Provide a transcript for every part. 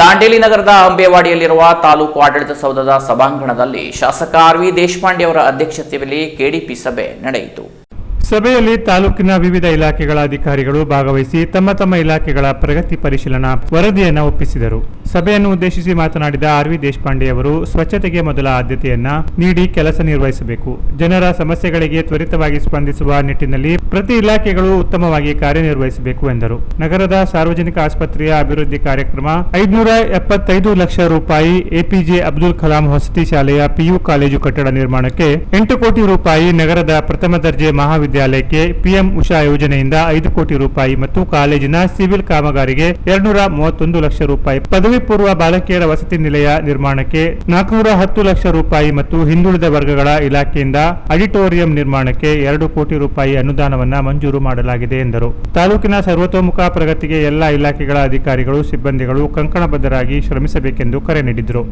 ದಾಂಡೇಲಿ ನಗರದ ಅಂಬೇವಾಡಿಯಲ್ಲಿರುವ ತಾಲೂಕು ಆಡಳಿತ ಸೌಧದ ಸಭಾಂಗಣದಲ್ಲಿ ಶಾಸಕ ಆರ್ ವಿ ದೇಶಪಾಂಡೆ ಅವರ ಅಧ್ಯಕ್ಷತೆಯಲ್ಲಿ ಕೆಡಿಪಿ ಸಭೆ ನಡೆಯಿತು. ಸಭೆಯಲ್ಲಿ ತಾಲೂಕಿನ ವಿವಿಧ ಇಲಾಖೆಗಳ ಅಧಿಕಾರಿಗಳು ಭಾಗವಹಿಸಿ ತಮ್ಮ ತಮ್ಮ ಇಲಾಖೆಗಳ ಪ್ರಗತಿ ಪರಿಶೀಲನಾ ವರದಿಯನ್ನು ಒಪ್ಪಿಸಿದರು. ಸಭೆಯನ್ನು ಉದ್ದೇಶಿಸಿ ಮಾತನಾಡಿದ ಆರ್ ವಿ ದೇಶಪಾಂಡೆ ಅವರು, ಸ್ವಚ್ಛತೆಗೆ ಮೊದಲ ಆದ್ಯತೆಯನ್ನ ನೀಡಿ ಕೆಲಸ ನಿರ್ವಹಿಸಬೇಕು. ಜನರ ಸಮಸ್ಯೆಗಳಿಗೆ ತ್ವರಿತವಾಗಿ ಸ್ಪಂದಿಸುವ ನಿಟ್ಟಿನಲ್ಲಿ ಪ್ರತಿ ಇಲಾಖೆಗಳು ಉತ್ತಮವಾಗಿ ಕಾರ್ಯನಿರ್ವಹಿಸಬೇಕು ಎಂದರು. ನಗರದ ಸಾರ್ವಜನಿಕ ಆಸ್ಪತ್ರೆಯ ಅಭಿವೃದ್ಧಿ ಕಾರ್ಯಕ್ರಮ ಐದುನೂರ ಎಪ್ಪತ್ತೈದು ಲಕ್ಷ ರೂಪಾಯಿ ಎಪಿಜೆ ಅಬ್ದುಲ್ ಕಲಾಂ ವಸತಿ ಶಾಲೆಯ ಪಿಯು ಕಾಲೇಜು ಕಟ್ಟಡ ನಿರ್ಮಾಣಕ್ಕೆ ಎಂಟು ಕೋಟಿ ರೂಪಾಯಿ ನಗರದ ಪ್ರಥಮ ದರ್ಜೆ ಮಹಾವಿದ್ಯಾಲಯಕ್ಕೆ ಪಿಎಂ ಉಷಾ ಯೋಜನೆಯಿಂದ ಐದು ಕೋಟಿ ರೂಪಾಯಿ ಮತ್ತು ಕಾಲೇಜಿನ ಸಿವಿಲ್ ಕಾಮಗಾರಿಗೆ ಎರಡ್ನೂರ ಮೂವತ್ತೊಂದು ಲಕ್ಷ ರೂಪಾಯಿ. ಪದವಿ ಪೂರ್ವ ಬಾಲಕಿಯರ ವಸತಿ ನಿಲಯ ನಿರ್ಮಾಣಕ್ಕೆ ನಾಲ್ಕುನೂರ ಹತ್ತು ಲಕ್ಷ ರೂಪಾಯಿ ಮತ್ತು ಹಿಂದುಳಿದ ವರ್ಗಗಳ ಇಲಾಖೆಯಿಂದ ಆಡಿಟೋರಿಯಂ ನಿರ್ಮಾಣಕ್ಕೆ ಎರಡು ಕೋಟಿ ರೂಪಾಯಿ ಅನುದಾನವನ್ನ ಮಂಜೂರು ಮಾಡಲಾಗಿದೆ ಎಂದರು. ತಾಲೂಕಿನ ಸರ್ವತೋಮುಖ ಪ್ರಗತಿಗೆ ಎಲ್ಲ ಇಲಾಖೆಗಳ ಅಧಿಕಾರಿಗಳು, ಸಿಬ್ಬಂದಿಗಳು ಕಂಕಣಬದ್ಧರಾಗಿ ಶ್ರಮಿಸಬೇಕೆಂದು ಕರೆ ನೀಡಿದರು.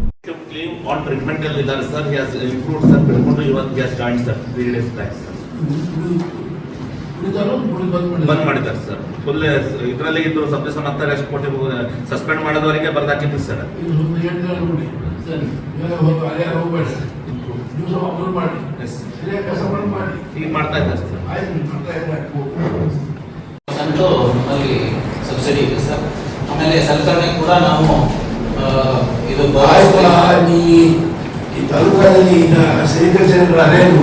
ಬಂದ್ ಮಾಡಿದ್ದಾರೆ ಸರ್. ಫುಲ್ ಇದರಲ್ಲಿ ಇದ್ದು ಸಬ್ಮಿಷನ್ ಅಂತ ಎಷ್ಟು ಕೋಟಿ ಸಸ್ಪೆಂಡ್ ಮಾಡೋದವರಿಗೆ ಬರ್ದಾಕಿದ್ರು ಸರ್. ಈಗ ಮಾಡ್ತಾ ಇದ್ದಾರೆ ಸರ್. ಸಂಟು ಅಲ್ಲಿ ಸಬ್ಸಿಡಿ ಇದೆ ಸರ್. ಆಮೇಲೆ ಸಲಕರಣೆ ಕೂಡ ನಾವು ಇದು ತಾಲೂಕಲ್ಲಿ ಈಗ ಜನರ ಅರೇನು?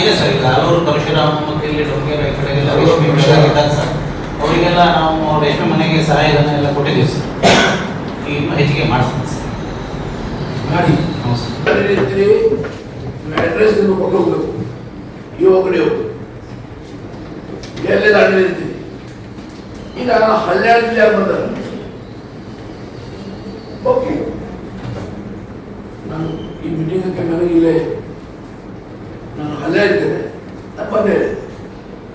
ಇದೆ ಸರ್ ಈಗ ಹಲವರು ಪರಶುರಾಮ ಮತ್ತು ಇಲ್ಲಿ ಡೊಂಗೇರ ಈ ಸರ್. ಅವರಿಗೆಲ್ಲ ನಾವು ರೇಷ್ಮೆ ಮನೆಗೆ ಸಹಾಯಧನ ಎಲ್ಲ ಕೊಟ್ಟಿದ್ದೀವಿ ಸರ್. ಈ ಹೆಚ್ಚಿಗೆ ಮಾಡಿಸ್ತೀವಿ ಸರ್. ಮಾಡಿ. ಸರ್ ಇರ್ತೀರಿ ಅಡ್ರೆಸ್ ನಿಮ್ಗೆ ಕೊಟ್ಟು ಹೋಗ್ಬೇಕು. ಕಡೆ ಇರ್ತೀರಿ ಈಗ ಹನ್ನೆರಡು ಯಾರು ಬಂದಾರ. ಓಕೆ. ನಾನು ಈ ಮೀಟಿಂಗಕ್ಕೆ ನನಗಿಲ್ಲೇ ನಾನು ಇದ್ದೇನೆ ನಾನು ಬಂದೆ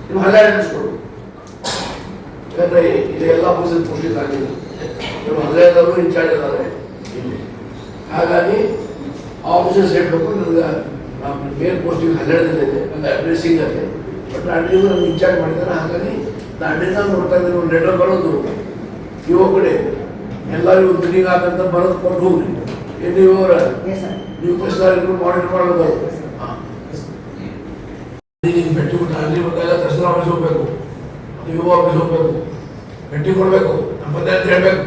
ನೀವು ಹಲ್ಲೆ ಅನ್ನಿಸ್ಕೊಡು ಯಾಕಂದ್ರೆ ಇದು ಎಲ್ಲ ಆಫೀಸಲ್ಲಿ ಪೋಸ್ಟಿಂಗ್ ನಿಮ್ಮ ನೀವು ಹಲ್ಲೆದವರು ಇನ್ಚಾರ್ಜ್ ಇದ್ದಾರೆ ಇಲ್ಲಿ. ಹಾಗಾಗಿ ಆಫೀಸರ್ಸ್ ಹೇಳಬೇಕು ನನಗೆ ನಾನು ಮೇಲ್ ಪೋಸ್ಟಿಂಗ್ ಹನ್ನೆರಡಲ್ಲಿದೆ ನನ್ನ ಅಡ್ರೆಸ್ಸಿಂಗ್ ಅಲ್ಲಿ ಬಟ್ ಅಡ್ರೆಸ್ ನಾನು ಇನ್ಚಾರ್ಜ್ ಮಾಡಿದ್ದಾರೆ. ಹಾಗಾಗಿ ನಾನು ಅಡ್ರೆಸ್ ನೋಡ್ತಾ ಇದ್ದೀನಿ. ಒಂದು ಲೆಟರ್ ಬರೋದು. ಇವ ಕಡೆ ಎಲ್ಲರಿಗೂ ಮೀಟಿಂಗ್ ಆಗಂತ ಬರೋದು ಕೊಟ್ಟು ಹೋಗ್ರಿ ನೀವು ನೀವು ಮಾನಿಟರ್ ಮಾಡೋದು. ಹಾಂ ನೀನು ಭೇಟಿ ಕೊಟ್ಟು ಅಲ್ಲಿ ಬಂದಾಗ ತಹಸೀಲ್ ಆಫೀಸ್ ಹೋಗ್ಬೇಕು. ನೀವು ಆಫೀಸ್ ಹೋಗ್ಬೇಕು. ಭೇಟಿ ಕೊಡಬೇಕು. ನಮ್ಮ ಬಂದೆ ಅಂತ ಹೇಳ್ಬೇಕು.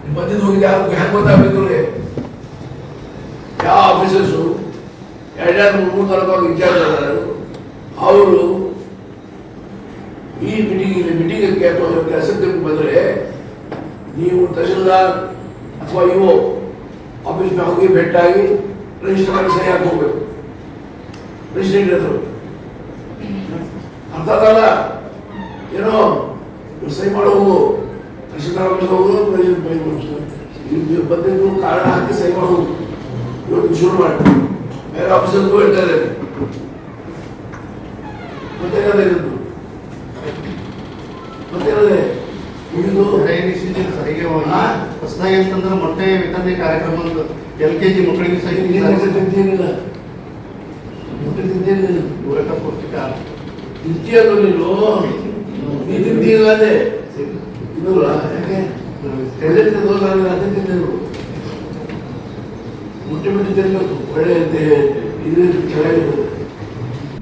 ನಿಮ್ಮ ಬಂದಿದ್ದು ಹೋಗಿದ್ದು ಯಾರು ಹ್ಯಾಂಗೆ ಗೊತ್ತಾಗಬೇಕು ನಿಮಗೆ ಯಾವ ಆಫೀಸರ್ಸು ಎರಡೆರಡು ಮೂರು ಮೂರು ತನಕ ಇನ್ಚಾರ್ಜ್ ಅದಾರು ಅವರು ಈ ಮೀಟಿಂಗ್ ಇಲ್ಲಿ ಮೀಟಿಂಗಕ್ಕೆ ಅಥವಾ ಕೆಲಸಕ್ಕೆ ಬಂದರೆ, ನೀವು ತಹಸೀಲ್ದಾರ್ ಅಥವಾ ಇವು ಆಫೀಸ್ಗೆ ಹೋಗಿ ಭೇಟಿಯಾಗಿ ರಿಜಿಸ್ಟರ್ ಮಾಡಿ ಸಹಿ ಹಾಕಿ ಹೋಗ್ಬೇಕು. ರಿಜಿಸ್ಟ್ರೇಟ್ ಇರ್ತವೆ ಅರ್ಥದಲ್ಲ ಏನೋ ಸೈ ಸಹಿ ಮಾಡೋ ಹೋಗು ತಹಸೀಲ್ದಾರ್ ಆಫೀಸ್ ಇಲ್ಲಿ ಬಂದಿದ್ದು ಕಾರಣ ಹಾಕಿ ಸಹಿ ಮಾಡೋ ಹೋಗು ಇವತ್ತು ಶುರು ಮಾಡಿ. ಬೇರೆ ಆಫೀಸರ್ಗೂ ಹೇಳ್ತಾರೆ ಮತ್ತೆ ಮತ್ತೇನದೆ ಮತ್ತೆ ಇದು? ಹೊಸದಾಗಿ ಅಂತಂದ್ರೆ ಮೊಟ್ಟೆ ವಿತರಣೆ ಕಾರ್ಯಕ್ರಮ ಎಲ್ ಕೆ ಜಿ ಮಕ್ಕಳಿಗೆ ಸಹ ಮೊಟ್ಟೆ ತಿಂತೇನಿಲ್ಲ ಮೊಟ್ಟೆ ತಿಂತೇನಿಲ್ಲ ಪೂರಕ ಪೌಷ್ಟಿಕ ಆಹಾರ. ತಿಂತೀಯಲ್ಲ ನೀನು ನೀ ತಿಂತೀಯಲ್ಲ ಅದೇ ಇದು ಯಾಕೆ ಎಲ್ಲಿ ತಿಂದೋಲ್ಲ ಅದೇ ತಿಂದಿರು ಮುಟ್ಟೆ ಬಿಟ್ಟು ತಿನ್ಬೇಕು ಒಳ್ಳೆ ಇದು ಚೆನ್ನಾಗಿರ್ತದೆ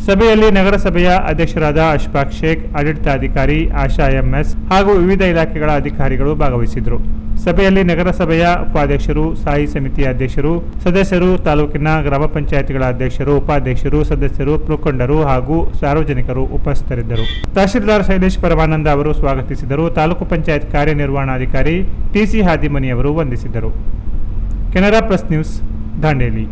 ಸಭೆಯಲ್ಲಿ ನಗರಸಭೆಯ ಅಧ್ಯಕ್ಷರಾದ ಅಶ್ಫಾಕ್ ಶೇಖ್, ಆಡಳಿತಾಧಿಕಾರಿ ಆಶಾ ಎಂಎಸ್ ಹಾಗೂ ವಿವಿಧ ಇಲಾಖೆಗಳ ಅಧಿಕಾರಿಗಳು ಭಾಗವಹಿಸಿದ್ರು ಸಭೆಯಲ್ಲಿ ನಗರಸಭೆಯ ಉಪಾಧ್ಯಕ್ಷರು, ಸ್ಥಾಯಿ ಸಮಿತಿ ಅಧ್ಯಕ್ಷರು, ಸದಸ್ಯರು, ತಾಲೂಕಿನ ಗ್ರಾಮ ಪಂಚಾಯತ್ಗಳ ಅಧ್ಯಕ್ಷರು, ಉಪಾಧ್ಯಕ್ಷರು, ಸದಸ್ಯರು, ಮುಖಂಡರು ಹಾಗೂ ಸಾರ್ವಜನಿಕರು ಉಪಸ್ಥಿತರಿದ್ದರು. ತಹಶೀಲ್ದಾರ್ ಶೈಲೇಶ್ ಪರಮಾನಂದ ಅವರು ಸ್ವಾಗತಿಸಿದರು. ತಾಲೂಕು ಪಂಚಾಯತ್ ಕಾರ್ಯನಿರ್ವಹಣಾಧಿಕಾರಿ ಟಿಸಿ ಹಾದಿಮನಿ ಅವರು ವಂದಿಸಿದರು ಕೆನರಾ ಪ್ರೆಸ್ ನ್ಯೂಸ್, ದಾಂಡೇಲಿ.